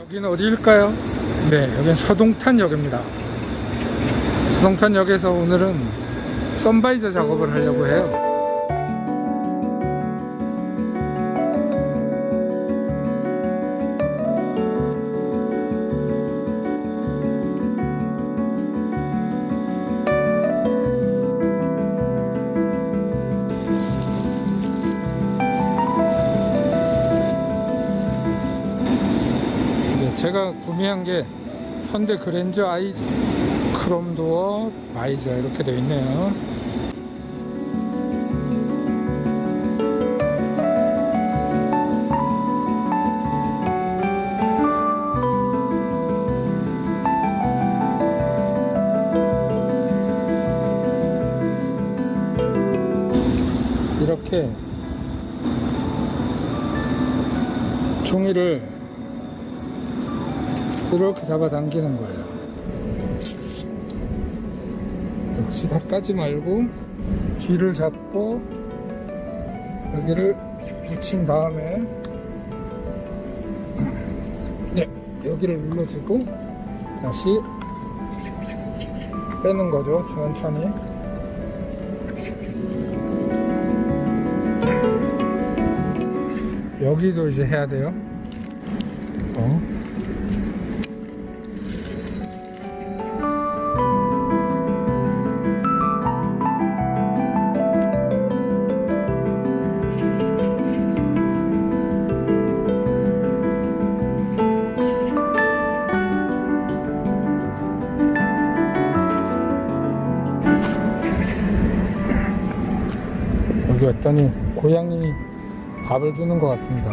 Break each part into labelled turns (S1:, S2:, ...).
S1: 여기는 어디일까요? 네, 여기는 서동탄역입니다. 서동탄역에서 오늘은 썬바이저 작업을 하려고 해요. 구매한 게 현대 그랜저 아이 크롬 도어 바이저 이렇게 되어 있네요. 이렇게 잡아당기는 거예요. 역시 다 까지 말고 뒤를 잡고 여기를 붙인 다음에 네, 여기를 눌러주고 다시 빼는 거죠. 천천히. 여기도 이제 해야 돼요. 어. 왔더니 고양이 밥을 주는 것 같습니다.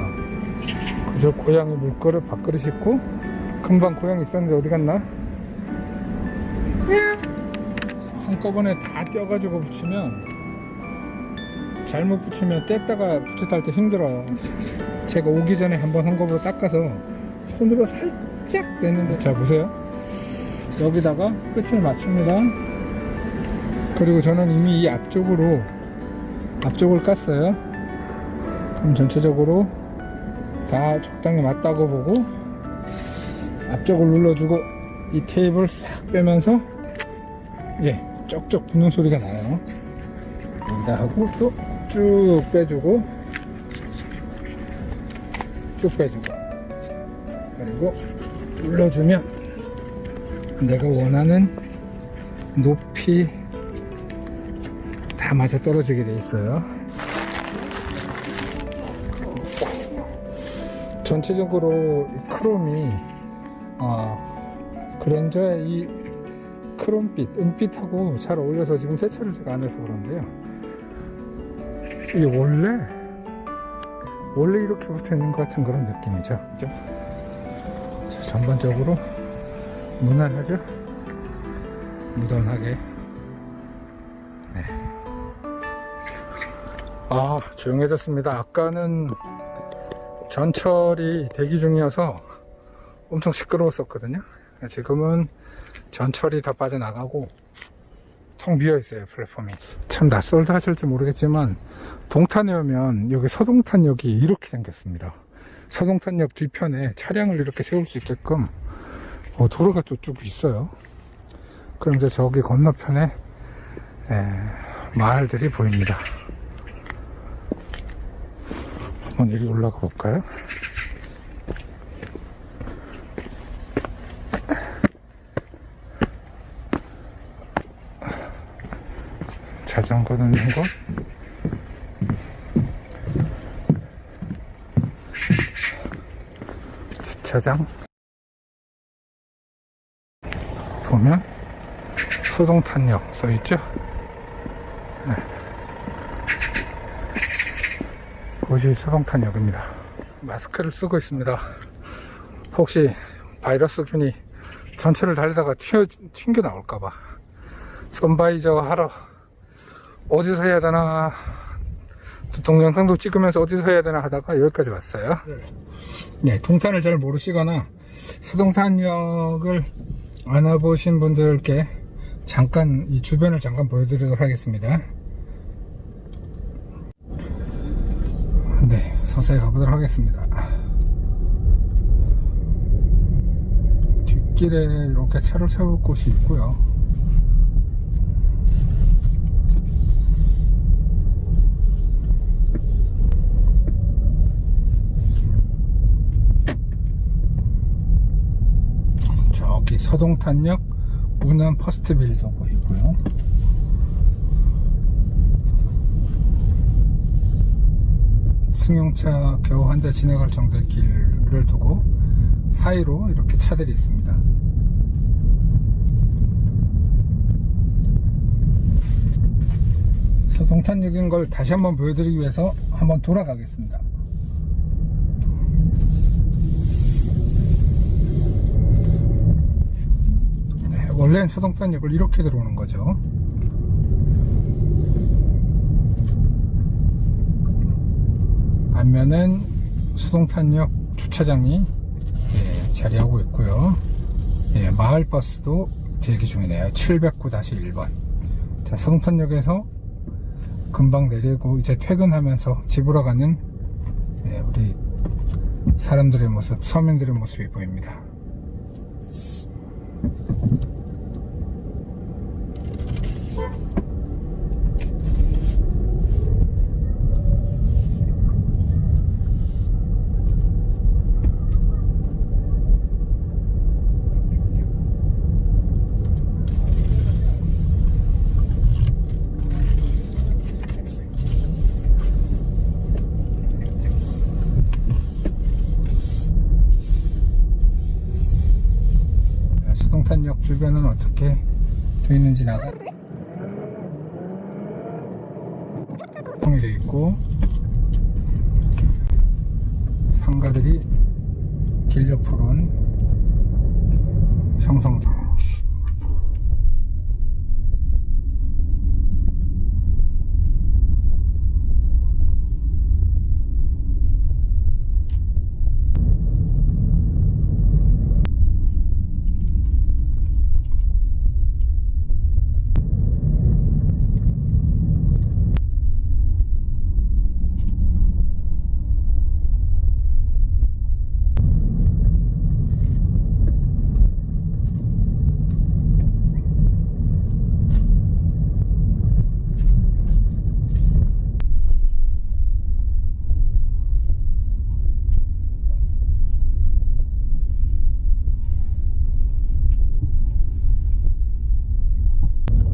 S1: 그저 고양이 물그릇 밥그릇 있고 금방 고양이 있었는데 어디 갔나? 한꺼번에 다 떼어가지고 붙이면 잘못 붙이면 뗐다가 붙였다 할 때 힘들어요. 제가 오기 전에 한번 한꺼번에 닦아서 손으로 살짝 냈는데 자 보세요. 여기다가 끝을 맞춥니다. 그리고 저는 이미 이 앞쪽으로 앞쪽을 깠어요. 그럼 전체적으로 다 적당히 맞다고 보고 앞쪽을 눌러주고 이 테이프를 싹 빼면서 예 쩍쩍 붙는 소리가 나요. 여기다 하고 또 쭉 빼주고 쭉 빼주고 그리고 눌러주면 내가 원하는 높이 다 맞아 떨어지게 돼 있어요. 전체적으로 이 크롬이 어, 그랜저의 이 크롬빛, 은빛하고 잘 어울려서 지금 세차를 제가 안 해서 그런데요. 이게 원래 원래 이렇게 붙어 있는 것 같은 그런 느낌이죠. 그죠? 자, 전반적으로 무난하죠? 무던하게. 네. 아, 조용해졌습니다. 아까는 전철이 대기 중이어서 엄청 시끄러웠었거든요. 지금은 전철이 다 빠져나가고 텅 비어 있어요, 플랫폼이. 참 낯설다 하실지 모르겠지만 동탄에 오면 여기 서동탄역이 이렇게 생겼습니다. 서동탄역 뒤편에 차량을 이렇게 세울 수 있게끔 어, 도로가 또 쭉 있어요. 그럼 이제 저기 건너편에 에, 마을들이 보입니다. 한번 이리 올라가 볼까요? 자전거 넣는 곳. 주차장. 보면 소동탄역 써있죠? 곳이 소동탄역입니다. 마스크를 쓰고 있습니다. 혹시 바이러스균이 전체를 달리다가 튀어, 튕겨 나올까봐. 선바이저 하러 어디서 해야 되나 동영상도 찍으면서 어디서 해야 되나 하다가 여기까지 왔어요. 네, 동탄을 잘 모르시거나 서동탄역을 안 와보신 분들께 잠깐 이 주변을 잠깐 보여드리도록 하겠습니다. 네, 서서히 가보도록 하겠습니다. 뒷길에 이렇게 차를 세울 곳이 있고요. 저기 서동탄역 운암 퍼스트 빌도 보이고요. 승용차 겨우 한 대 지나갈 정도의 길을 두고 사이로 이렇게 차들이 있습니다. 서동탄역인 걸 다시 한번 보여드리기 위해서 한번 돌아가겠습니다. 네, 원래는 서동탄역을 이렇게 들어오는 거죠. 안면은 수동탄역 주차장이 예, 자리하고 있고요. 예, 마을버스도 대기 중이네요. 709-1번. 자, 서동탄역에서 금방 내리고 이제 퇴근하면서 집으로 가는 예, 우리 사람들의 모습, 서민들의 모습이 보입니다. 수동탄역 주변은 어떻게 되어 있는지 나가. 통이 되어 있고 상가들이 길 옆으로는 형성되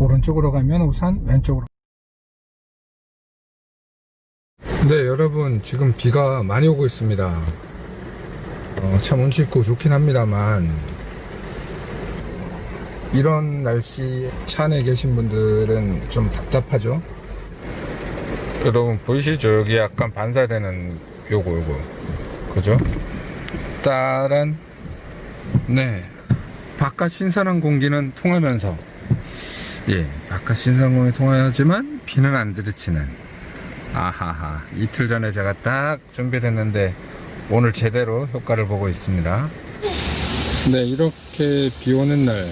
S1: 오른쪽으로 가면 우선 왼쪽으로. 네 여러분 지금 비가 많이 오고 있습니다. 어, 참 운치 있고 좋긴 합니다만 이런 날씨 차 안에 계신 분들은 좀 답답하죠? 여러분 보이시죠? 여기 약간 반사되는 요거 요거. 그죠? 따란 네. 바깥 신선한 공기는 통하면서 예, 바깥 신상공에 통하지만 비는 안 들이치는. 아하하. 이틀 전에 제가 딱 준비를 했는데 오늘 제대로 효과를 보고 있습니다. 네, 이렇게 비 오는 날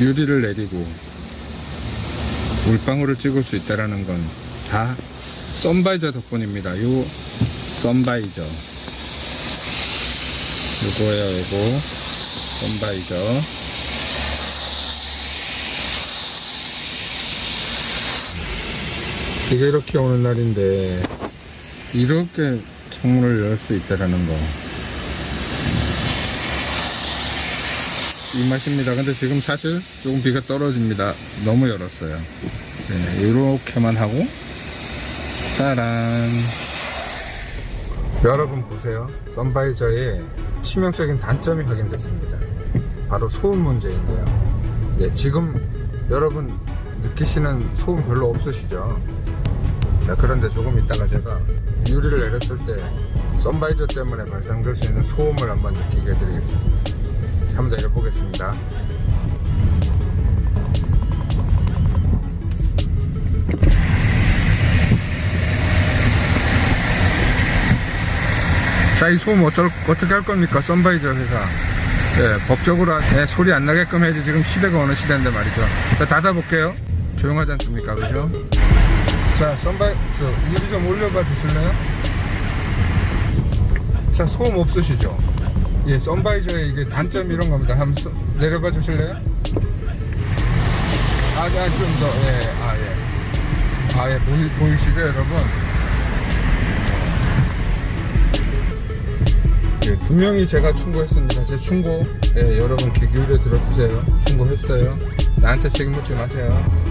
S1: 유리를 내리고 물방울을 찍을 수 있다라는 건 다 썬바이저 덕분입니다. 요 썬바이저. 요거예요, 요거. 썬바이저. 비가 이렇게 오는 날인데 이렇게 창문을 열 수 있다라는 거. 이 맛입니다. 근데 지금 사실 조금 비가 떨어집니다. 너무 열었어요. 네, 이렇게만 하고 따란. 여러분 보세요. 썬바이저의 치명적인 단점이 확인됐습니다. 바로 소음 문제인데요. 네, 지금 여러분 느끼시는 소음 별로 없으시죠? 자, 그런데 조금 있다가 제가 유리를 내렸을 때 썬바이저 때문에 발생될 수 있는 소음을 한번 느끼게 해드리겠습니다. 자, 한번 내려보겠습니다. 자, 이 소음 어쩔, 어떻게 할 겁니까? 썬바이저 회사. 네, 법적으로 네, 소리 안 나게끔 해야지 지금 시대가 어느 시대인데 말이죠. 자, 닫아볼게요. 조용하지 않습니까? 그죠? 자, 썬바이, 저, 유리 좀 올려봐 주실래요? 자, 소음 없으시죠? 예, 썬바이저의 이게 단점 이런 겁니다. 한번 써- 내려봐 주실래요? 아, 아, 좀 더, 예, 아, 예. 아, 예, 보이, 보이시죠, 여러분? 예, 분명히 제가 충고했습니다. 제 충고, 예, 여러분 귀 기울여 들어주세요. 충고했어요. 나한테 책임 묻지 마세요.